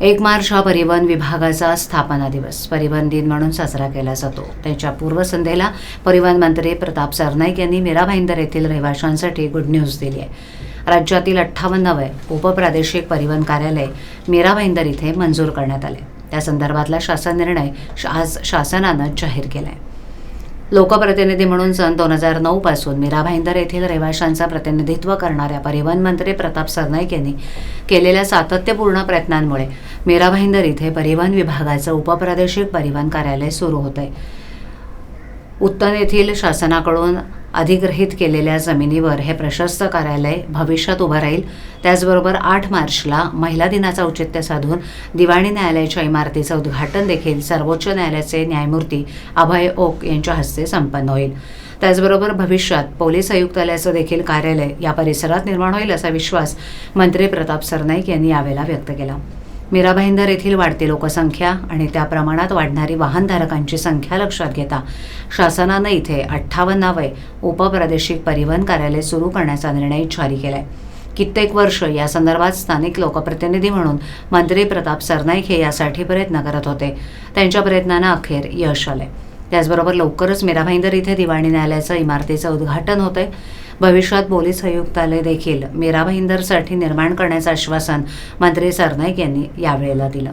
एक मार्च हा परिवहन विभागाचा स्थापना दिवस. परिवहन दिन म्हणून साजरा केला जातो. त्याच्या पूर्वसंध्येला परिवहन मंत्री प्रताप सरनाईक यांनी मीरा भाईंदर येथील रहिवाशांसाठी गुड न्यूज दिली आहे. राज्यातील अठ्ठावन्नवे उपप्रादेशिक परिवहन कार्यालय मीरा भाईंदर इथे मंजूर करण्यात आले. त्या संदर्भातला शासन निर्णय श- आज शासनानं जाहीर केला आहे लोकप्रतिनिधी म्हणून सन दोन हजार नऊ पासून मीरा भाईंदर येथील रहिवाशांचा प्रतिनिधित्व करणाऱ्या परिवहन मंत्री प्रताप सरनाईक यांनी केलेल्या सातत्यपूर्ण प्रयत्नांमुळे मीरा भाईंदर इथे परिवहन विभागाचं उपप्रादेशिक परिवहन कार्यालय सुरू होत. आहे उत्तन येथील शासनाकडून अधिग्रहित केलेल्या जमिनीवर हे प्रशस्त कार्यालय भविष्यात उभं राहील. त्याचबरोबर आठ मार्चला महिला दिनाचं औचित्य साधून दिवाणी न्यायालयाच्या इमारतीचं उद्घाटन देखील सर्वोच्च न्यायालयाचे न्यायमूर्ती अभय ओक यांच्या हस्ते संपन्न होईल. त्याचबरोबर भविष्यात पोलीस आयुक्तालयाचं देखील कार्यालय या परिसरात निर्माण होईल असा विश्वास मंत्री प्रताप सरनाईक यांनी यावेळेला व्यक्त केला. मीरा भाईंदर येथील वाढती लोकसंख्या आणि त्या प्रमाणात वाढणारी वाहनधारकांची संख्या लक्षात घेता शासनानं इथे अठ्ठावन्नावे उपप्रादेशिक परिवहन कार्यालय सुरू करण्याचा निर्णय जारी केला आहे कित्येक वर्ष या संदर्भात स्थानिक लोकप्रतिनिधी म्हणून मंत्री प्रताप सरनाईक हे यासाठी प्रयत्न करत होते. त्यांच्या प्रयत्नांना अखेर यश आलंय. त्याचबरोबर लवकरच मीरा भाईंदर इथे दिवाणी न्यायालयाचं इमारतीचं उद्घाटन होतंय. भविष्यात पोलीस आयुक्तालय देखील मीरा भाईंदरसाठी निर्माण करण्याचं आश्वासन मंत्री सरनाईक यांनी यावेळेला दिलं.